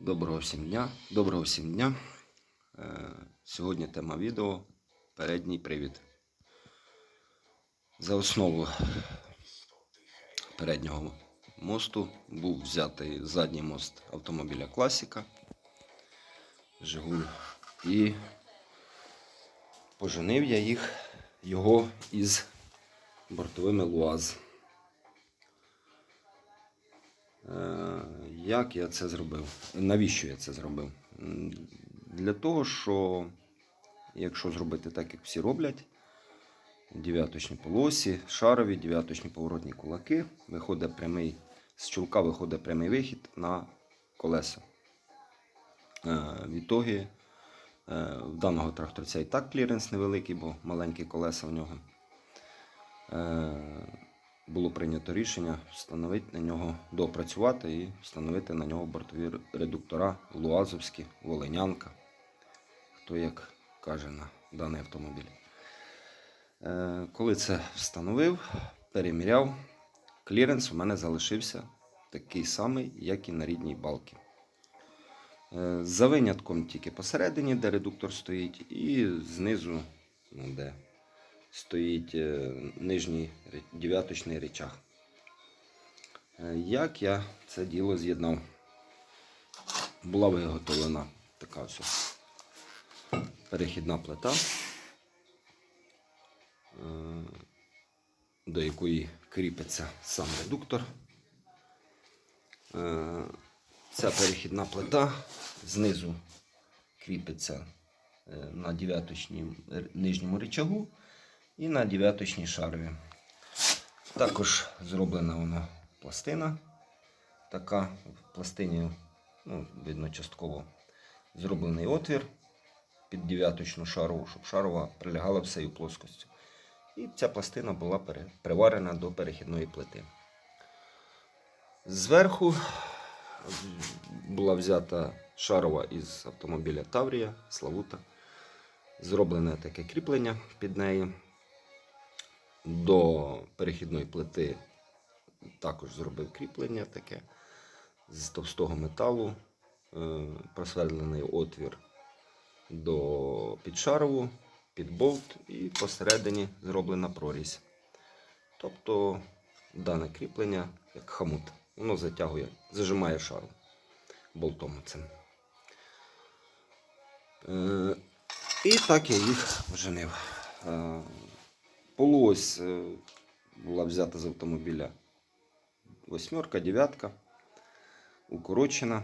Доброго всім дня. Доброго всім дня. Е, Сьогодні тема відео передній привід. За основу переднього мосту був взятий задній мост автомобіля Класіка Жигуль. І поженив я їх його із бортовими Луаз. Е, Як я це зробив? Навіщо я це зробив? Для того, що якщо зробити так, як всі роблять, дев'яточні полосі, шарові, дев'яточні поворотні кулаки, виходить прямий, з чулка виходить прямий вихід на колеса. Е, Відтоді е, в даного тракторця і так кліренс невеликий, бо маленькі колеса в нього. Було прийнято рішення встановити на нього, доопрацювати і встановити на нього бортові редуктора Луазовські, Волинянка. Хто як каже на даний автомобіль. Е, Коли це встановив, переміряв, кліренс у мене залишився такий самий, як і на рідній балці. Е, За винятком тільки посередині, де редуктор стоїть, і знизу, ну, де стоїть е, нижній дев'яточний речах. Е, Як я це діло з'єднав? Була виготовлена така ось перехідна плита, е, до якої кріпиться сам редуктор. Ця перехідна плита знизу кріпиться на дев'яточнім нижньому рычагу і на дев'яточній шарові. Також зроблена вона пластина. Така в пластині, ну, видно, частково зроблений отвір під дев'яточну шарову, щоб шарова прилягала всею плоскостю. І ця пластина була приварена до перехідної плити. Зверху була взята шарова із автомобіля Таврія, Славута. Зроблене таке кріплення під неї. До перехідної плити також зробив кріплення таке з товстого металу, е, просверлений отвір до підшарову, під болт і посередині зроблена прорізь. Тобто дане кріплення як хамут. Воно затягує, зажимає шару болтом цим. Е, і так я їх вженив. Полуось е, була взята з автомобіля восьмерка, дев'ятка, укорочена,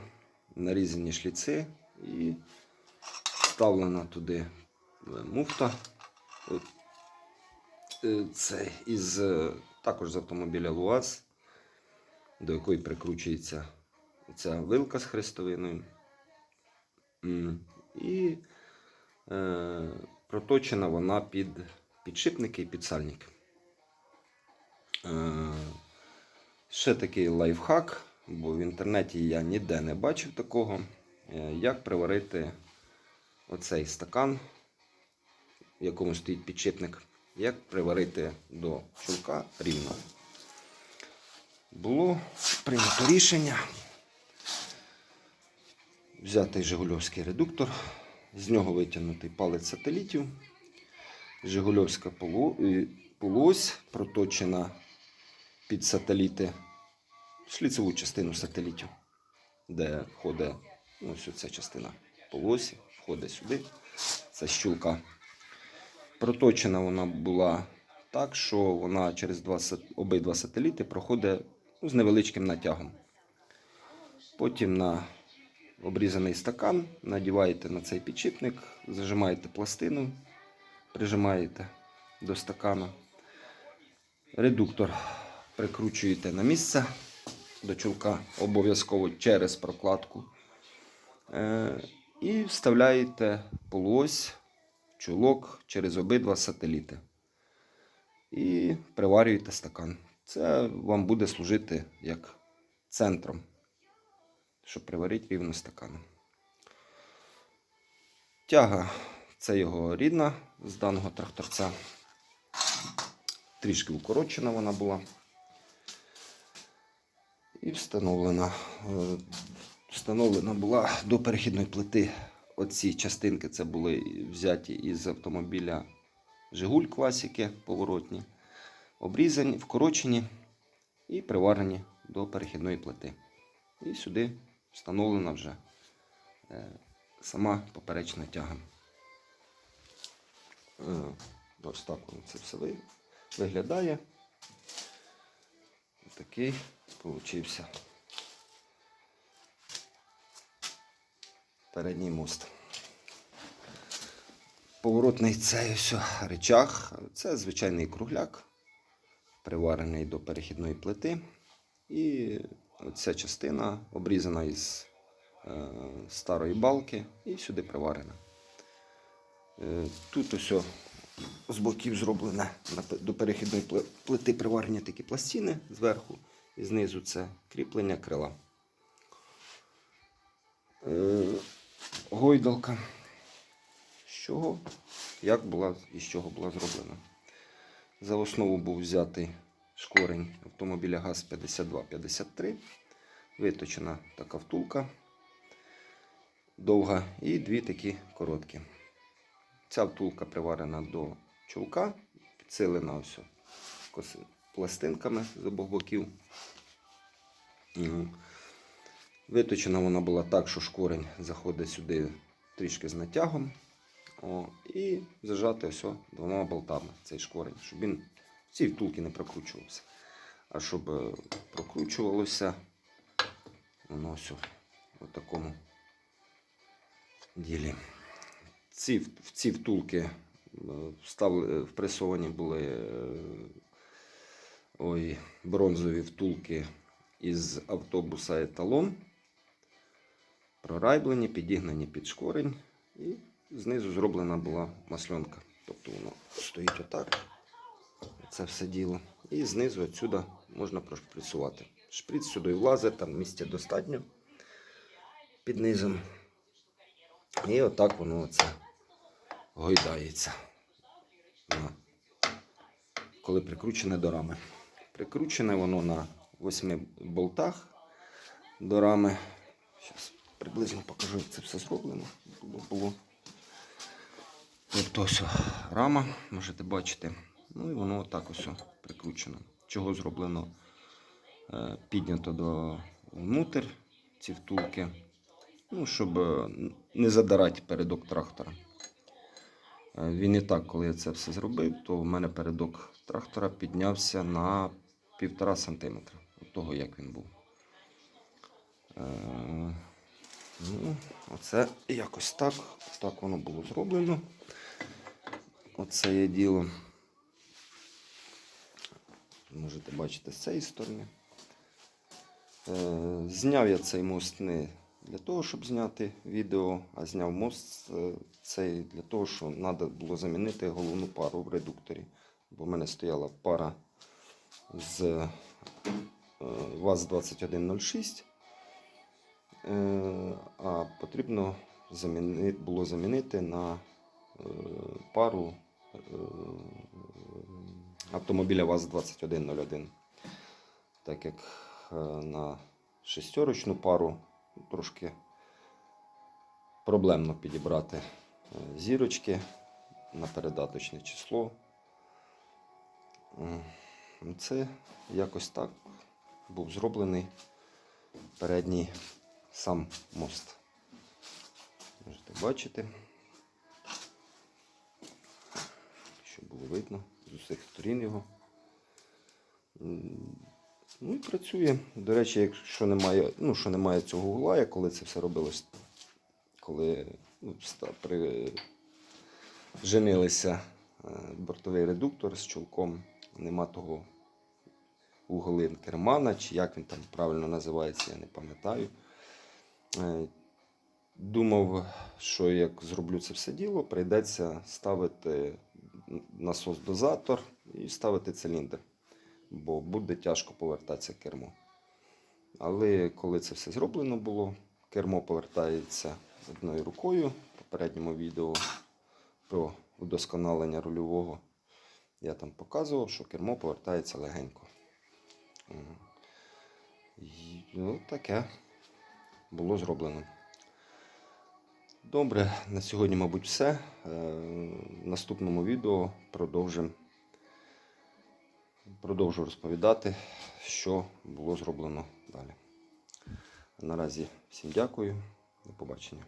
нарізані шліци і вставлена туди е, муфта. Е, Це із також з автомобіля ЛУАЗ, до якої прикручується ця вилка з хрестовиною. І е, проточена вона під підшипники і підсальники. Е, ще такий лайфхак, бо в інтернеті я ніде не бачив такого. е, Як приварити оцей стакан, в якому стоїть підшипник, як приварити до чулка рівно. Було прийнято рішення взяти Жигульовський редуктор, з нього витягнути палець сателітів. Жигульовська полу- е, проточена під сателіти, шліцеву частину сателітів, де ходить ось ця частина полосі, входить сюди. Це щулка. Проточена вона була так, що вона через два, обидва сателіти проходить ну, з невеличким натягом. Потім на обрізаний стакан надіваєте на цей підшипник, зажимаєте пластину, прижимаєте до стакана. Редуктор прикручуєте на місце до чулка обов'язково через прокладку. Е, І вставляєте полуось, чулок через обидва сателіти. І приварюєте стакан. Це вам буде служити як центром, щоб приварити рівно стаканом. Тяга це його рідна з даного тракторця. Трішки укорочена вона була. І встановлена. Е, встановлена була до перехідної плити. Оці частинки це були взяті із автомобіля Жигуль класики поворотні, обрізані, вкорочені і приварені до перехідної плити. І сюди встановлена вже е, сама поперечна тяга. Е, Ось так воно це все виглядає. Такий получився передній мост. Поворотний цей ось речах. Це звичайний кругляк, приварений до перехідної плити. І ця частина обрізана із е, старої балки і сюди приварена. Е, тут ось з боків зроблено на пе- до перехідної плити приварені такі пластини зверху, і знизу це кріплення крила. Е, Гойдалка. З чого? Як була і з чого була зроблена? За основу був взятий шкорень автомобіля ГАЗ-5253. Виточена така втулка довга і дві такі короткі. Ця втулка приварена до чулка, підсилена ось пластинками з обох боків. Мгм. Виточена вона була так, що шкорень заходить сюди трішки з натягом. О, і зажати ось двома болтами цей шкорень, щоб він в цій втулки не прокручувався. А щоб е, прокручувалося, воно ось в такому ділі. Ці, в ці втулки е, вставили, впресовані були е, ой, бронзові втулки із автобуса еталон. Прорайблені, підігнані під шкорень. І знизу зроблена була масльонка. Тобто воно стоїть отак. Це все діло. І знизу отсюди можна прошприцювати. Шприц сюди влазить, там місця достатньо під низом. І отак воно оце гойдається. На. Коли прикручене до рами. Прикручене воно на восьми болтах до рами. Зараз приблизно покажу, як це все зроблено. Було. Тобто ось рама, можете бачити. Ну і воно отак ось прикручено. Чого зроблено? Е, Піднято до внутрь ці втулки. Ну, щоб е, не задирати передок трактора. Е, Він і так, коли я це все зробив, то в мене передок трактора піднявся на півтора сантиметра від того, як він був. Е, Ну, оце якось так. Так воно було зроблено. Оце є діло. Можете бачити з цієї сторони. Е, Зняв я цей мост не для того, щоб зняти відео, а зняв мост е, цей для того, що треба було замінити головну пару в редукторі. Бо в мене стояла пара з е, ВАЗ-2106. Е, А потрібно було замінити на пару автомобіля ВАЗ-2101. Так як на шестерочну пару трошки проблемно підібрати е, зірочки на передаточне число. Це якось так був зроблений передній сам мост. Можете бачити, щоб було видно з усіх сторін його. Ну і працює. До речі, якщо немає, ну, що немає цього угла, я коли це все робилось, коли ну, при, женилися е, бортовий редуктор з чулком, нема того уголин кермана, чи як він там правильно називається, я не пам'ятаю. Е, Думав, що як зроблю це все діло, прийдеться ставити насос-дозатор і ставити циліндр, бо буде тяжко повертатися кермо. Але коли це все зроблено було, кермо повертається одною рукою. В попередньому відео про удосконалення рульового я там показував, що кермо повертається легенько. І, Ну, таке було зроблено. Добре, на сьогодні, мабуть, все. Е, В наступному відео продовжимо продовжу розповідати, що було зроблено далі. Наразі всім дякую. До побачення.